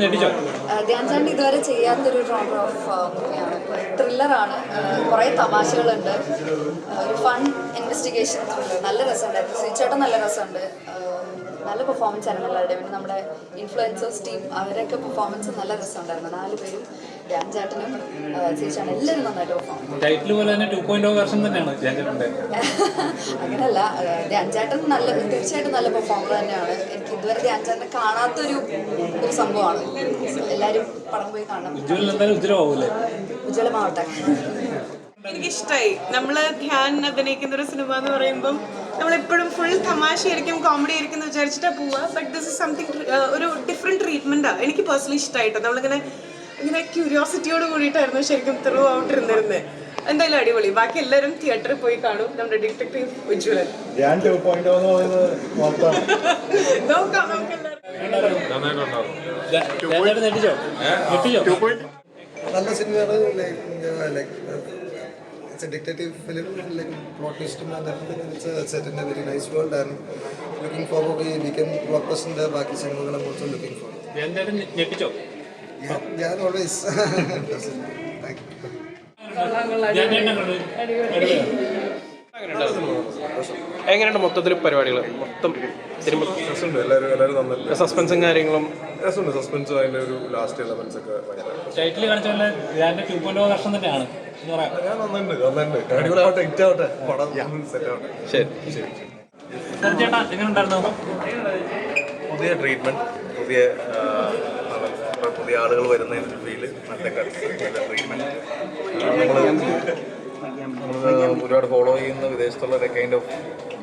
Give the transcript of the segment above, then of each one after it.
ഞെട്ടിച്ചോ? ധ്യാൻ ചാണ്ട് ഇതുവരെ ചെയ്യാത്തൊരു genre of മൂവിയാണ് ത്രില്ലറാണ് കുറേ തമാശകളുണ്ട്. ഒരു ഫൺ ഇൻവെസ്റ്റിഗേഷൻ നല്ല രസമുണ്ടായിരുന്നു ശ്രീചേട്ടൻ നല്ല രസമുണ്ട്. നല്ല പെർഫോമൻസ് ആയിരുന്നു എല്ലാവരുടെയും. പിന്നെ നമ്മുടെ ഇൻഫ്ലുവൻസേഴ്സ് ടീം അവരൊക്കെ പെർഫോമൻസ് നല്ല രസമുണ്ടായിരുന്നു. നാല് പേരും ധ്യാൻ ചേട്ടനും ശ്രീചേട്ടനും എല്ലാവരും നന്നായിട്ട് പെർഫോം ടൈറ്റിൽ പോലെ തന്നെ ടു പോയിന്റ് വെർഷൻ തന്നെയാണ് അങ്ങനല്ല ധ്യാൻചാട്ടൻ ധ്യാൻ ചേട്ടൻ നല്ല തീർച്ചയായിട്ടും നല്ല പെർഫോമർ തന്നെയാണ്. എനിക്ക് ഇതുവരെ ധ്യാൻചാട്ടനെ കാണാത്ത കാണാത്തൊരു ഒരു സംഭവമാണ്. എല്ലാവരും പടം പോയി കാണണം. ഉജ്ജ്വലമാവട്ടെ. എനിക്കിഷ്ടായി. നമ്മൾ ധ്യാൻ അഭിനയിക്കുന്ന ഒരു സിനിമ എന്ന് പറയുമ്പം നമ്മളെപ്പോഴും ഫുൾ തമാശയായിരിക്കും കോമഡി ആയിരിക്കും എന്ന് വിചാരിച്ചിട്ടാ പോവുക ബട്ട് ദിസ് ഇസ് സംതിങ് ഒരു ഡിഫറെന്റ് ട്രീറ്റ്മെന്റാണ് എനിക്ക് പേഴ്സണലി ഇഷ്ടമായിട്ടോ നമ്മളിങ്ങനെ ഇങ്ങനെ ക്യൂരിയോസിറ്റിയോട് കൂടിയിട്ടായിരുന്നു ശരിക്കും ത്രൂ ഔട്ട് ഇരുന്നിരുന്നത് എന്തായാലും അടിപൊളി. ബാക്കി എല്ലാവരും തിയേറ്ററിൽ പോയി കാണും. നമ്മുടെ ഡിറ്റക്ടീവ് ഉജ്വലൻ നോക്കാം നമുക്ക് നല്ല സിനിമയാണ്. Like very nice world and looking for we we can block ബസ്റ്ററിന്റെ ബാക്കി സിനിമകളും ഓൾസോ ലുക്കിംഗ് ഫോർ ജാൻജേട്ടൻ ഞെട്ടിച്ചോ? ഞാൻ ഓൾവേസ് എങ്ങനെയുണ്ട് മൊത്തത്തിൽ പരിപാടികൾ മൊത്തം സസ്പെൻസും കാര്യങ്ങളും രസമുണ്ട് സസ്പെൻസും അതിന്റെ ഒരു ലാസ്റ്റ് എലമെന്റ്സ് ഒക്കെ ടൈറ്റിൽ കാണിച്ച വെർഷൻ തന്നെയാണ്. അടിപൊളിയാവട്ടെ ഹിറ്റ് ആവട്ടെ പടം സെറ്റ് ആവട്ടെ. ശരി. ശരി. സർ ചേട്ടാ എങ്ങനെ പുതിയ ട്രീറ്റ്മെന്റ് പുതിയ പുതിയ ആളുകൾ വരുന്നതിന് ഫീൽ നല്ല ട്രീറ്റ്മെന്റ് നമ്മൾ ഒരുപാട് ഫോളോ ചെയ്യുന്ന വിദേശത്തുള്ള കൈൻഡ് ഓഫ്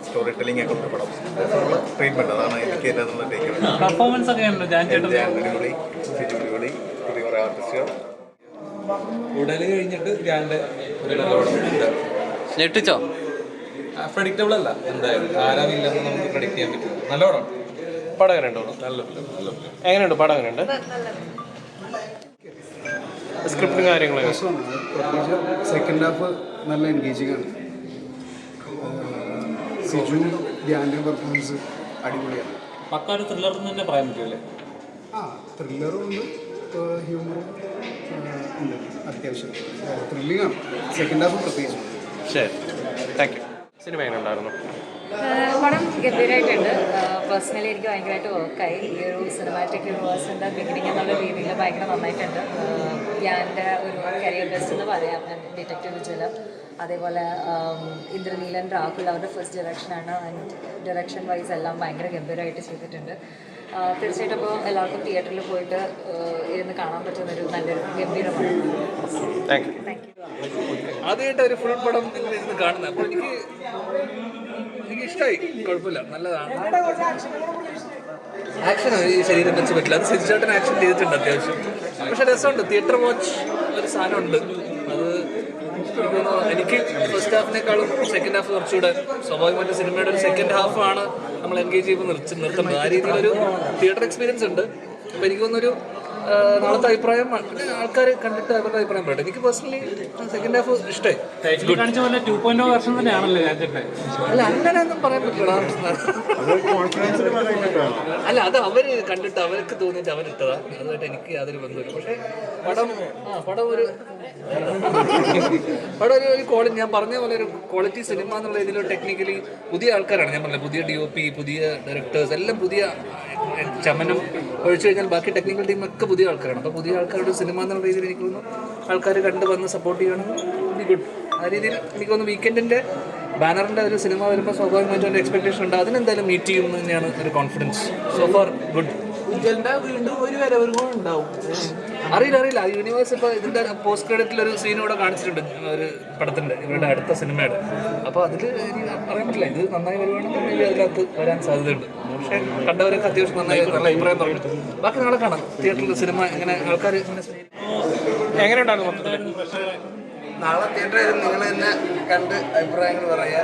സ്റ്റോറി ടെല്ലിംഗ് ഒക്കെ ഉണ്ട് പടം. ഉള്ള ട്രീറ്റ്മെന്റ് അതാണ് എനിക്ക് എന്റെ അതിനുള്ള ടേക്ക് പെർഫോമൻസ് ഒക്കെ ഉണ്ടോ ജാൻജേട്ടൻ അടിപൊളി അടിപൊളി പുതിയ കുറേ ആർട്ടിസ്റ്റുകൾ ഉടൽ കഴിഞ്ഞിട്ട് ഗ്രാൻഡ് ഒരു ഡെവലപ്മെന്റ് ഞെട്ടിച്ചോ? പ്രഡിക്റ്റബിൾ അല്ല. എന്തായാലും ആരാമില്ലെന്ന് നമുക്ക് പ്രഡിക്റ്റ് ചെയ്യാൻ പറ്റില്ല. നല്ല പടം. പടം എങ്ങനെയുണ്ട് നല്ല നല്ല. എങ്ങനെയുണ്ട്? പടം എങ്ങനെയുണ്ട്? സ്ക്രിപ്റ്റും കാര്യങ്ങളും. സെക്കൻഡ് ഹാഫ് നല്ല എൻഗേജിങ് ആണ്. സിജു ധ്യാന്റെ പെർഫോമൻസ് അടിപൊളിയാണ്. പക്ക ഒരു ത്രില്ലർ തന്നെ പറയാൻ പറ്റുമല്ലേ ആ ത്രില്ലറും ഉണ്ട് ഹ്യൂമറും ഉണ്ട് അത്യാവശ്യം. ത്രില്ലിംഗ് ആണ്. സെക്കൻഡ് ഹാഫ് പ്രത്യേകിച്ച്. ശരി. താങ്ക് യു സിനിമ എങ്ങനെ ഉണ്ടായിരുന്നു? പടം ഗംഭീരമായിട്ടുണ്ട് പേഴ്സണലി എനിക്ക് ഭയങ്കരമായിട്ട് വർക്കായി ഈ ഒരു സിനിമാറ്റിക് യൂണിവേഴ്സിന്റെ ബിഗിനിങ് എന്നുള്ള രീതിയിൽ ഭയങ്കര നന്നായിട്ടുണ്ട്. ഞാൻ എന്റെ ഒരു കരിയർ ബെസ്റ്റ് എന്ന് പറയാം. ഡിറ്റക്റ്റീവ് ജലം അതേപോലെ ഇന്ദ്രനീലൻ രാഹുൽ അവരുടെ ഫസ്റ്റ് ഡയറക്ഷനാണ് ആൻഡ് ഡയറക്ഷൻ വൈസ് എല്ലാം ഭയങ്കര ഗംഭീരമായിട്ട് ചെയ്തിട്ടുണ്ട്. തീർച്ചയായിട്ടും അപ്പോൾ എല്ലാവർക്കും തിയേറ്ററിൽ പോയിട്ട് ഇരുന്ന് കാണാൻ പറ്റുന്ന ഒരു നല്ലൊരു ഗംഭീരമാണ്. ആദ്യമായിട്ട് ഒരു ഫുൾ പടം നിങ്ങൾ ഇരുന്ന് കാണുന്നത്. അപ്പോൾ എനിക്ക് എനിക്ക് ഇഷ്ടമായി കുഴപ്പമില്ല. നല്ലതാണ്. ആക്ഷൻ ഈ ശരീരം വെച്ച് പറ്റില്ല. അത് സിരിച്ചാട്ടൻ ആക്ഷൻ ചെയ്തിട്ടുണ്ട് അത്യാവശ്യം. പക്ഷെ രസമുണ്ട്. തിയേറ്റർ വാച്ച് ഒരു സാധനമുണ്ട്. എനിക്ക് ഫസ്റ്റ് ഹാഫിനേക്കാളും സെക്കൻഡ് ഹാഫ് കുറച്ചുകൂടെ സ്വാഭാവികമായിട്ട് സിനിമയുടെ ഒരു സെക്കൻഡ് ഹാഫാണ് നമ്മൾ എൻഗേജ് ചെയ്യുമ്പോൾ നിർത്തി നിർത്തുന്നത്. ആ രീതിയിലൊരു തിയേറ്റർ എക്സ്പീരിയൻസ് ഉണ്ട്. അപ്പോൾ എനിക്ക് തോന്നുന്നൊരു നാളത്തെ അഭിപ്രായം ആൾക്കാർ കണ്ടിട്ട് അവരുടെ അഭിപ്രായം പറയട്ടെ. എനിക്ക് പേഴ്സണലി സെക്കൻഡ് ഹാഫ് ഇഷ്ടമായി. വെർഷൻ അല്ല അങ്ങനെയൊന്നും പറയാൻ പറ്റില്ല. അല്ല അത് അവർ കണ്ടിട്ട് അവർക്ക് തോന്നിയിട്ട് അവരിട്ടതാ അതുമായിട്ട് എനിക്ക് യാതൊരു ബന്ധമില്ല പക്ഷേ പടം ആ പടം ഒരു പടം ഒരു ഒരു ക്വാളിറ്റി ഞാൻ പറഞ്ഞ പോലെ ഒരു ക്വാളിറ്റി സിനിമ എന്നുള്ള ഇതിൽ ടെക്നിക്കലി പുതിയ ആൾക്കാരാണ്. ഞാൻ പറഞ്ഞത് പുതിയ ഡി ഒ പി പുതിയ ഡയറക്ടേഴ്സ് എല്ലാം പുതിയ ചമനം ഒഴിച്ചു കഴിഞ്ഞാൽ ബാക്കി ടെക്നിക്കൽ ടീമൊക്കെ പുതിയ ആൾക്കാരാണ്. അപ്പോൾ പുതിയ ആൾക്കാരുടെ സിനിമ എന്നുള്ള രീതിയിൽ എനിക്ക് തോന്നുന്നു ആൾക്കാർ കണ്ട് വന്ന് സപ്പോർട്ട് ചെയ്യണമെങ്കിൽ ഗുഡ് ആ രീതിയിൽ എനിക്ക് തോന്നുന്നു വീക്കെൻഡിന്റെ ബാനറിന്റെ ഒരു സിനിമ വരുമ്പോൾ സ്വാഭാവികമായിട്ടും ഒരു എക്സ്പെക്ടേഷൻ ഉണ്ട്. അതിനെന്തായാലും മീറ്റ് ചെയ്യും എന്ന് തന്നെയാണ് ഒരു കോൺഫിഡൻസ് സോ ഫോർ ഗുഡ് അറിയില്ല അറിയില്ല. യൂണിവേഴ്സ് ഇപ്പോൾ ഇതിന്റെ പോസ്റ്റ് ക്രെഡിറ്റിൽ ഒരു സീൻ കൂടെ കാണിച്ചിട്ടുണ്ട്. ഒരു പടത്തിന്റെ ഇവരുടെ അടുത്ത സിനിമയുടെ അപ്പോൾ അതിൽ അറിയാൻ പറ്റില്ല. ഇത് നന്നായി വരുവാണെങ്കിൽ അതിനകത്ത് വരാൻ സാധ്യതയുണ്ട്. പക്ഷേ കണ്ടവരൊക്കെ അത്യാവശ്യം നന്നായി നല്ല അഭിപ്രായം പറഞ്ഞു ബാക്കി നാളെ കാണാം. തിയേറ്ററിൽ സിനിമ എങ്ങനെ ആൾക്കാർ എങ്ങനെ എങ്ങനെയുണ്ടായിരുന്നു മൊത്തത്തിൽ നാളെ തിയേറ്ററിൽ നിങ്ങൾ തന്നെ കണ്ട് അഭിപ്രായങ്ങൾ പറയുക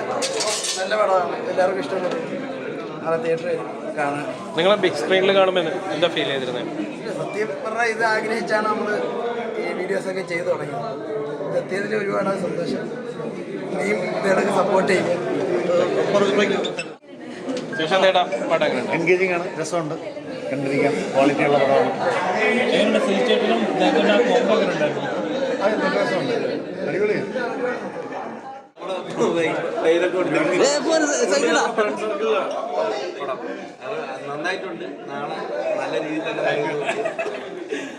നല്ല പടമാണ്. എല്ലാവർക്കും ഇഷ്ടപ്പെട്ടു. നാളെ തിയേറ്ററിൽ കാണാൻ നിങ്ങൾ ബിഗ് സ്ക്രീനിൽ കാണുമ്പോൾ എന്താ ഫീൽ ചെയ്തിരുന്നത് സത്യം പറഞ്ഞാൽ ഇത് ആഗ്രഹിച്ചാണ് നമ്മൾ ഈ വീഡിയോസ് ഒക്കെ ചെയ്തു തുടങ്ങിയത്. സത്യത്തിൽ ഒരുപാട് സന്തോഷം. നീയും ഇതൊക്കെ സപ്പോർട്ട് ചെയ്യും. ശേഷം നേടാം പടം എങ്ങനെയുണ്ട് എൻഗേജിങ് ആണ്. രസമുണ്ട്. കണ്ടിരിക്കാം. ക്വാളിറ്റി ഉള്ള പടമാണ്. അത് നല്ല രസമുണ്ട്. അടിപൊളിയാണ്. നന്നായിട്ടുണ്ട്. നാളെ നല്ല രീതിയിൽ തന്നെ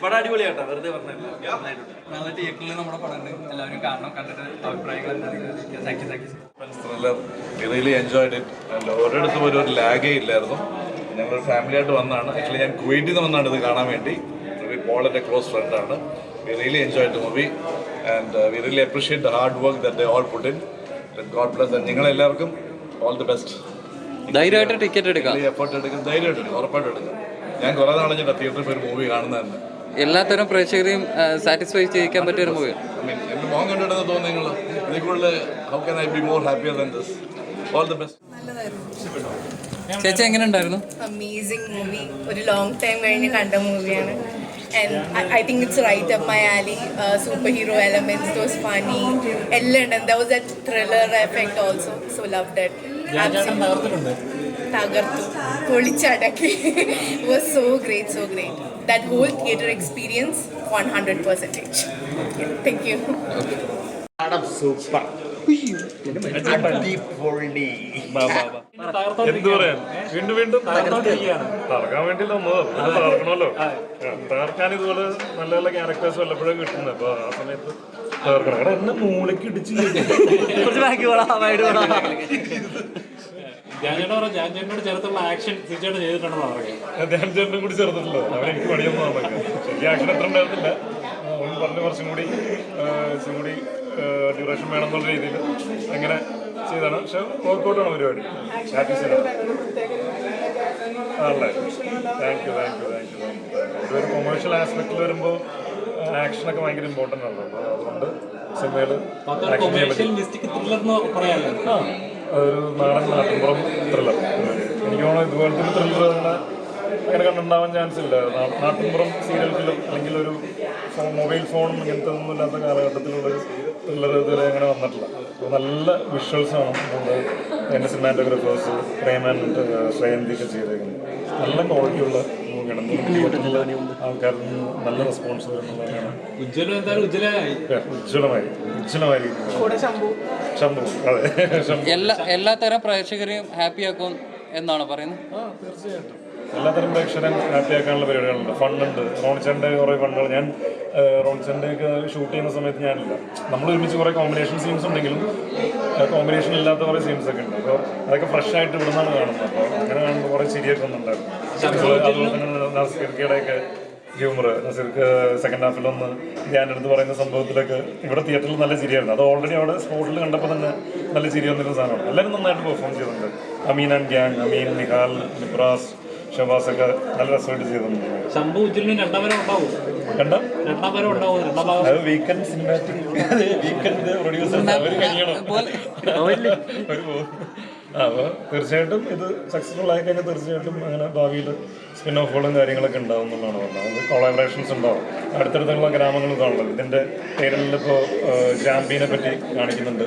പടം അടിപൊളിയാട്ടോ വെറുതെ പറഞ്ഞില്ല നന്നായിട്ടുണ്ട്. നാളെ തിയേറ്ററിൽ നമ്മുടെ പടം ഉണ്ട് എല്ലാവരും കാണണം കണ്ടിട്ട് അഭിപ്രായങ്ങൾ thank you thank you thriller really enjoyed it and ഒരിടത്തും ഒരു ഒരു ലാഗേ ഇല്ലായിരുന്നു. ഞങ്ങൾ ഫാമിലി ആയിട്ട് വന്നാണ്. ആക്ച്വലി ഞാൻ കുവൈറ്റിൽ നിന്ന് വന്നാണ് ഇത് കാണാൻ വേണ്ടി. പോൾ എന്റെ ക്ലോസ് ആണ്. We really enjoy the movie and we really appreciate the hard work that they all put in God bless നിങ്ങൾ നിങ്ങളെല്ലാവർക്കും ഓൾ ദി ബെസ്റ്റ് ധൈര്യമായിട്ട് ടിക്കറ്റ് എടുക്കാം. എഫേർട്ട് എടുക്കും ധൈര്യമായിട്ട് എടുക്കും ഉറപ്പായിട്ട് എടുക്കാം ഞാൻ കുറേ നാളെ ഞാൻ തിയേറ്ററിൽ പോയി ഒരു മൂവി കാണുന്നതന്നെ എല്ലാത്തരം പ്രേക്ഷകരെയും സാറ്റിസ്ഫൈ ചെയ്യിക്കാൻ പറ്റിയ ഒരു മൂവി മോൻ കണ്ടിട്ടെന്ന് തോന്നുന്നു നിങ്ങൾ ഇതിൽ how can I be more happier than this all the best ചേച്ചി എങ്ങനെ ഉണ്ടായിരുന്നു? അമേസിംഗ് മൂവി ഒരു ലോങ് ടൈം കഴിഞ്ഞ് കണ്ട മൂവിയാണ് and I think it's right up my alley super hero elements those funny എല്ലാം ഉണ്ട് the was a thriller effect also so love രാജാട്ടൻ that തകർത്തിട്ടുണ്ട് തകർത്തു പൊളിച്ചടക്കി was so great so great that whole theatre experience one hundred percentage thank you super അടിപൊളി എന്ത് പറയാൻ? വീണ്ടും വീണ്ടും തകർക്കാൻ പിന്നെ തകർക്കണമല്ലോ. തകർക്കാൻ ഇതുപോലെ നല്ല നല്ല ക്യാരക്ടേഴ്സ് വല്ലപ്പോഴും കിട്ടുന്നത്. അപ്പൊ ആ സമയത്ത് തകർക്കണം. എന്നെ മൂലക്ക് ഇടിച്ച് ചേർത്തുള്ള ആക്ഷൻ ചെയ്തിട്ടുണ്ടെന്ന് കൂടി പണിയൊന്നും ശരി ആക്ഷൻ അത്ര ഉണ്ടായിരുന്നില്ല. അവൻ പറഞ്ഞ കുറച്ചും കൂടി കൂടി ഡ്യൂറേഷൻ വേണം എന്നുള്ള രീതിയിൽ അങ്ങനെ ചെയ്താണ്. പക്ഷെ വർക്കൗട്ടാണ് പരിപാടി. ആണല്ലേ? Thank you thank you thank you ഒരു കൊമേഴ്ഷ്യൽ ആസ്പെക്റ്റിൽ വരുമ്പോൾ ആക്ഷനൊക്കെ ഭയങ്കര ഇമ്പോർട്ടന്റ് ആണ്. അതുകൊണ്ട് സിനിമയിൽ ആക്ഷൻ ചെയ്യാൻ പറ്റും. ആ നാടൻ നാട്ടിൻപുറം ത്രില്ലർ എനിക്ക് തോന്നുന്നു ഇതുപോലത്തെ ഒരു ത്രില്ലർ അങ്ങനെ അങ്ങനെ കണ്ടുണ്ടാവാൻ ചാൻസ് ഇല്ല. നാട്ടിൻപുറം സീരിയൽസിലും അല്ലെങ്കിൽ ഒരു മൊബൈൽ ഫോണും ഇങ്ങനത്തെ ഒന്നും ഇല്ലാത്ത കാലഘട്ടത്തിലുള്ള ത്രില്ലർ ഇതുവരെ അങ്ങനെ വന്നിട്ടില്ല. അപ്പോൾ നല്ല വിഷ്വൽസാണ് നമ്മുടെ എന്റെ സിനിമാറ്റോഗ്രാഫേഴ്സ് പ്രേമൻ ശ്രേയന്തിയൊക്കെ ചെയ്തേക്കുന്നത്. നല്ല ക്വാളിറ്റിയുള്ള മൂവിയാണ് തിയേറ്ററിൽ ആൾക്കാരിൽ നിന്ന് നല്ല റെസ്പോൺസ് ഉജ്ജ്വലമായി. ഉജ്ജ്വലമായി. ശംഭു. അതെ. എല്ലാ എല്ലാത്തരം പ്രേക്ഷകരെയും ഹാപ്പി ആക്കും എന്നാണ് പറയുന്നത്? ആ തീർച്ചയായിട്ടും. എല്ലാത്തരം പ്രേക്ഷകരും ഹാപ്പി ആക്കാനുള്ള പരിപാടികളുണ്ട്. ഫണ്ടുണ്ട്. റോണിച്ചന്റെ കുറേ ഫണ്ടുകൾ. ഞാൻ റോണിച്ചന്റെ ഒക്കെ ഷൂട്ട് ചെയ്യുന്ന സമയത്ത് ഞാനില്ല. നമ്മൾ ഒരുമിച്ച് കുറേ കോമ്പിനേഷൻ സീൻസ് ഉണ്ടെങ്കിലും കോമ്പിനേഷൻ ഇല്ലാത്ത കുറേ സീൻസ് ഒക്കെ ഉണ്ട്. അപ്പോൾ അതൊക്കെ ഫ്രഷ് ആയിട്ട് ഇവിടെ നിന്നാണ് കാണുന്നത്. അപ്പോൾ അങ്ങനെ കാണുമ്പോൾ കുറേ ചിരിയൊക്കെ ഒന്നുണ്ടായിരുന്നു അതുപോലെ തന്നെ ഹ്യൂമർ സെക്കൻഡ് സെക്കൻഡ് ഹാഫിലൊന്ന് ഞാൻ എടുത്ത് പറയുന്ന സംഭവത്തിലൊക്കെ ഇവിടെ തിയേറ്ററിൽ നല്ല ചിരിയായിരുന്നു. അത് ഓൾറെഡി അവിടെ സ്പോട്ടിൽ കണ്ടപ്പോൾ തന്നെ നല്ല ചിരി വന്നിരുന്ന സാധനമാണ്. എല്ലാവരും നന്നായിട്ട് പെർഫോം ചെയ്തിട്ടുണ്ട്. അമീൻ ആൻഡ് ഗ്യാങ് അമീൻ നിഹാൽ നിബ്രാസ് ഷബാസ് ഒക്കെ നല്ല രസമായിട്ട് ചെയ്തിട്ടുണ്ട്. ശംഭു ഉജ്ജ്വലിനും രണ്ടാം വരെ ഉണ്ടാവും. കണ്ട? രണ്ടാം വരെ ഉണ്ടാവും രണ്ടാം ഭാഗം. വീക്കെൻഡ് സിനിമാറ്റിക് വീക്കെൻഡ് പ്രൊഡ്യൂസേഴ്സ് അവർ കഴിയണം. ഒരു പോ- ആ, അപ്പോൾ തീർച്ചയായിട്ടും ഇത് സക്സസ്ഫുൾ ആയി കഴിഞ്ഞാൽ തീർച്ചയായിട്ടും അങ്ങനെ ഭാവിയിൽ സ്പിൻ ഓഫുകളും കാര്യങ്ങളൊക്കെ ഉണ്ടാവും എന്നുള്ളതാണ് പറഞ്ഞത്. അത് കൊളാബറേഷൻസ് ഉണ്ടാവും. അടുത്തടുത്തുള്ള ഗ്രാമങ്ങളും കാണുന്നത് ഇതിന്റെ പേരിൽ ഇപ്പോൾ ജാമ്പീനെ പറ്റി കാണിക്കുന്നുണ്ട്.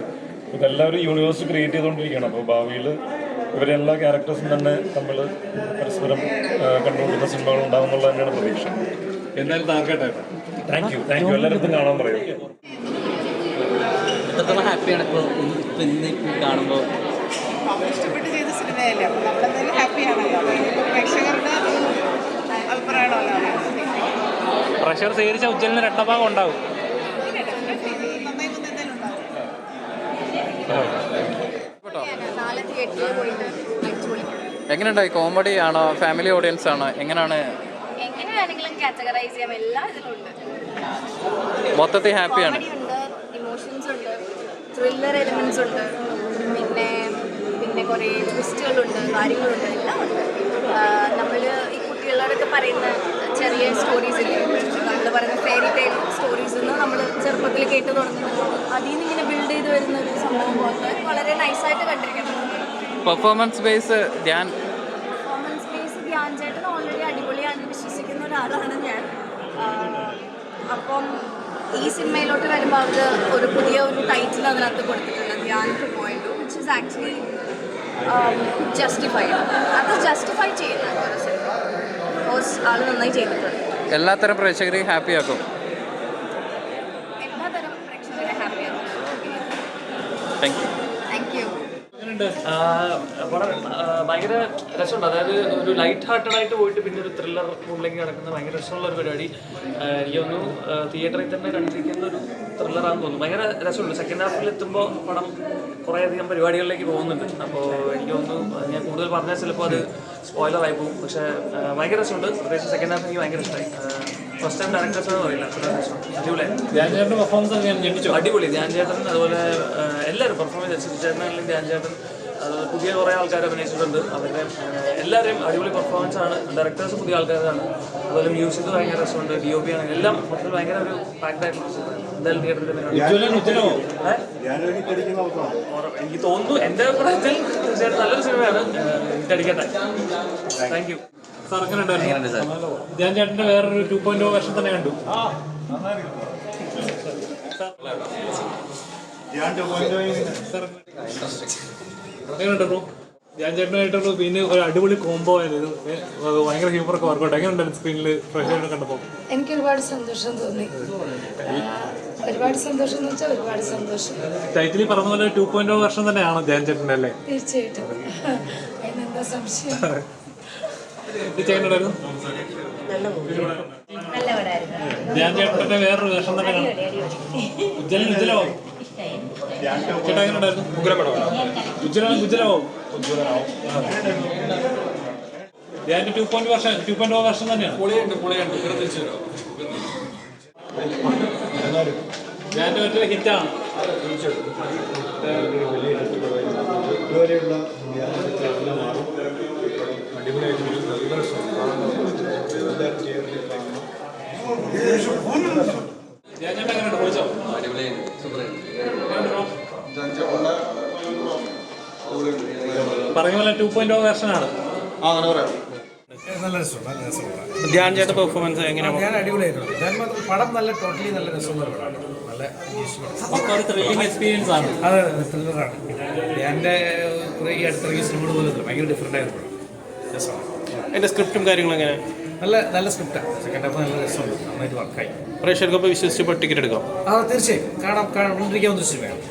ഇതെല്ലാം ഒരു യൂണിവേഴ്സ് ക്രിയേറ്റ് ചെയ്തുകൊണ്ടിരിക്കുകയാണ്. അപ്പോൾ ഭാവിയിൽ ഇവരെ എല്ലാ ക്യാരക്ടേഴ്സും തന്നെ നമ്മൾ പരസ്പരം ആ, കണ്ടുകൊണ്ടിരുന്ന സിനിമകൾ ഉണ്ടാവും എന്നുള്ളത് തന്നെയാണ് പ്രതീക്ഷ. എന്തായാലും താങ്കട്ടെ. താങ്ക് യു താങ്ക് യു എല്ലാവരും കാണാൻ പറയും. എത്രത്തോളം ഹാപ്പിയാണ് ഇപ്പോൾ ഇന്ന് കാണുമ്പോൾ ഇഷ്ടപ്പെട്ട് ചെയ്ത സിനിമയല്ലേ. അപ്പോൾ നമ്മളെന്തായാലും ഹാപ്പിയാണല്ലോ അപ്പോൾ ഇനിയിപ്പോൾ പ്രേക്ഷകരുടെ അഭിപ്രായമാണല്ലോ പ്രഷർ സ്വീകരിച്ച ഉജ്ജ്വലിന് രണ്ടാം ഭാഗം ഉണ്ടാവും നന്നായി വന്ന് എന്തായാലും ഉണ്ടാവും നാളെ തിയേറ്ററിൽ പോയിട്ട് അടിച്ചു പൊളിക്കും എങ്ങനെയുണ്ടായി കോമഡി ആണോ? ഫാമിലി ഓഡിയൻസ് ആണോ? എങ്ങനെയാണ്? എങ്ങനെയാണെങ്കിലും കാറ്റഗറൈസ് ചെയ്യാം. എല്ലാ ഇതിലുണ്ട് മൊത്തത്തിൽ ഹാപ്പിയാണ് ഇമോഷൻസ് ഉണ്ട് ത്രില്ലർ എലിമെന്റ്സ് ഉണ്ട് പിന്നെ പിന്നെ കുറേ ട്വിസ്റ്റുകളുണ്ട് കാര്യങ്ങളുണ്ട് എല്ലാം ഉണ്ട്. നമ്മൾ ഈ കുട്ടികളോടൊക്കെ പറയുന്ന ചെറിയ സ്റ്റോറീസ് ഇല്ലേ? നമ്മൾ പറയുന്ന ഫെയറി ടൈൽ സ്റ്റോറീസ് നിന്ന് നമ്മൾ ചെറുപ്പത്തിൽ കേട്ട് തുടങ്ങുന്നത്. അതിൽ നിന്ന് ഇങ്ങനെ ബിൽഡ് ചെയ്ത് വരുന്ന ഒരു സംഭവം പോലെ വളരെ നൈസായിട്ട് കണ്ടിരിക്കണം. Performance base Dhyan performance base Dhyan ചേട്ടൻ ഓൾറെഡി അടിപൊളിയാണെന്ന് വിശ്വസിക്കുന്ന ഒരാളാണ് ഞാൻ. അപ്പം ഈ സിനിമയിലോട്ട് വരുമ്പോൾ അവർ ഒരു പുതിയ ഒരു ടൈറ്റിൽ അതിനകത്ത് കൊടുത്തിട്ടുണ്ട് Dhyan two point which is actually justified അത് ജസ്റ്റിഫൈ ചെയ്യുന്ന ഒരു സിനിമ ബിക്കോസ് ആൾ നന്നായി ചെയ്തിട്ടുണ്ട്. എല്ലാത്തരം പ്രേക്ഷകരെയും ഹാപ്പി ആക്കും. എല്ലാതരം പ്രേക്ഷകരെ happy thank you thank you പടം ഭയങ്കര രസമുണ്ട്. അതായത് ഒരു ലൈറ്റ് ഹാർട്ടഡ് ആയിട്ട് പോയിട്ട് പിന്നെ ഒരു ത്രില്ലർ മുകളിലേക്ക് കിടക്കുന്ന ഭയങ്കര രസമുള്ള ഒരു പരിപാടി. എനിക്ക് തോന്നുന്നു തിയേറ്ററിൽ തന്നെ കണ്ടിരിക്കുന്ന ഒരു ത്രില്ലറാണെന്ന് തോന്നുന്നു. ഭയങ്കര രസമുണ്ട്. സെക്കൻഡ് ഹാഫിൽ എത്തുമ്പോൾ പടം കുറേയധികം പരിപാടികളിലേക്ക് പോകുന്നുണ്ട്. അപ്പോൾ എനിക്ക് തോന്നുന്നു ഞാൻ കൂടുതൽ പറഞ്ഞാൽ ചിലപ്പോൾ അത് സ്പോയിലർ ആയി പോകും. പക്ഷേ ഭയങ്കര രസമുണ്ട്. പ്രത്യേകിച്ച് സെക്കൻഡ് ഹാഫ് എനിക്ക് ഭയങ്കര ഇഷ്ടമായി ഫസ്റ്റ് ടൈം ഡയറക്ടേഴ്സ് എന്ന് പറയില്ല. അടിപൊളിയായി. അടിപൊളി. ധ്യാൻ ചേട്ടൻ അതുപോലെ എല്ലാവരും പെർഫോമൻസ് ചേട്ടനാണെങ്കിലും ധ്യാൻ ചേട്ടൻ പുതിയ കുറേ ആൾക്കാർ അഭിനയിച്ചിട്ടുണ്ട്. അവരുടെ എല്ലാവരെയും അടിപൊളി പെർഫോമൻസ് ആണ്. ഡയറക്ടേഴ്സ് പുതിയ ആൾക്കാരാണ്. അതുപോലെ മ്യൂസിക് ഭയങ്കര രസമുണ്ട്. ഡി ഒ പി ആണ്. എല്ലാം മൊത്തത്തിൽ ഭയങ്കര ഒരു പാക്ഡ് ആയിട്ടുള്ള എന്തായാലും തിയേറ്ററിൽ എനിക്ക് തോന്നുന്നു എന്റെ അഭിപ്രായത്തിൽ തീർച്ചയായിട്ടും നല്ലൊരു സിനിമയാണ്. അടിക്കട്ടെ. താങ്ക് യു സാർ എങ്ങനെ ഉണ്ടായിരുന്നു ധ്യാൻ ചേട്ടന്റെ വേറൊരു ടു പോയിന്റ് വെർഷൻ തന്നെ കണ്ടു. എങ്ങനെയുണ്ട് ബ്രോ ഞാൻ ചേട്ടനായിട്ടുള്ള പിന്നെ ഒരു അടിപൊളി കോംബോ ആയിരുന്നു. ഭയങ്കര ഹ്യൂമറൊക്കെ വർക്കൗട്ട് എങ്ങനെ ഉണ്ടായിരുന്നു സ്ക്രീനിൽ പ്രേക്ഷകരെ കണ്ടപ്പോൾ എനിക്ക് ഒരുപാട് സന്തോഷം തോന്നി. ഒരുപാട് സന്തോഷം എന്ന് വെച്ചാൽ ഒരുപാട് സന്തോഷം. ടൈറ്റിൽ പറഞ്ഞ പോലെ ടു പോയിന്റ് വർഷം തന്നെയാണ് ധ്യാൻ ചേട്ടന്റെ അല്ലേ? തീർച്ചയായിട്ടും. അതിനെന്താ സംശയം? ചേട്ടന്റെ വേറൊരു വേഷം തന്നെയാണ്. കാണാം ഉജ്ജ്വലൻ ഉജ്ജ്വലമാവും ചേട്ടാ എങ്ങനെ ഉണ്ടായിരുന്നു ഉജ്ജ്വലൻ ഉജ്ജ്വലമാവും ധ്യാന്റെ ടു പോയിന്റ് വർഷം ടു പോയിന്റ് വർഷം തന്നെയാണ് പൊളിയുണ്ട് പൊളിയുണ്ട് ഇവിടെ തിരിച്ചു ഹിറ്റാണ് ടു പോയിന്റ് വെർഷനാണ് ധ്യാൻ ചേട്ടൻ പെർഫോമൻസ് എങ്ങനെയാണ് ഞാൻ അടിപൊളിയായിട്ടുണ്ട്. ഞാൻ മാത്രം പടം നല്ല ടോട്ടലി നല്ല രസമുള്ള പടമാണ് നല്ല ത്രില്ലിംഗ് എക്സ്പീരിയൻസ് ആണ്. അതെ അതെ ത്രില്ലറാണ് എന്റെ കുറേ ഈ അടുത്തിറങ്ങിയ സിനിമകൾ പോലെ ഭയങ്കര ഡിഫറെന്റ് ആയിരുന്നു രസമാണ്. എന്റെ സ്ക്രിപ്റ്റും കാര്യങ്ങളും എങ്ങനെ? നല്ല നല്ല സ്ക്രിപ്റ്റാണ് സെക്കൻഡ് ഹാഫ് നല്ല രസമുണ്ട്. നന്നായിട്ട് വർക്കായി പ്രേക്ഷകർക്ക് വിശ്വസിച്ച് ടിക്കറ്റ് എടുക്കാം. ആ തീർച്ചയായും. കാണാം കണ്ടിരിക്കാവുന്ന സിനിമയാണ്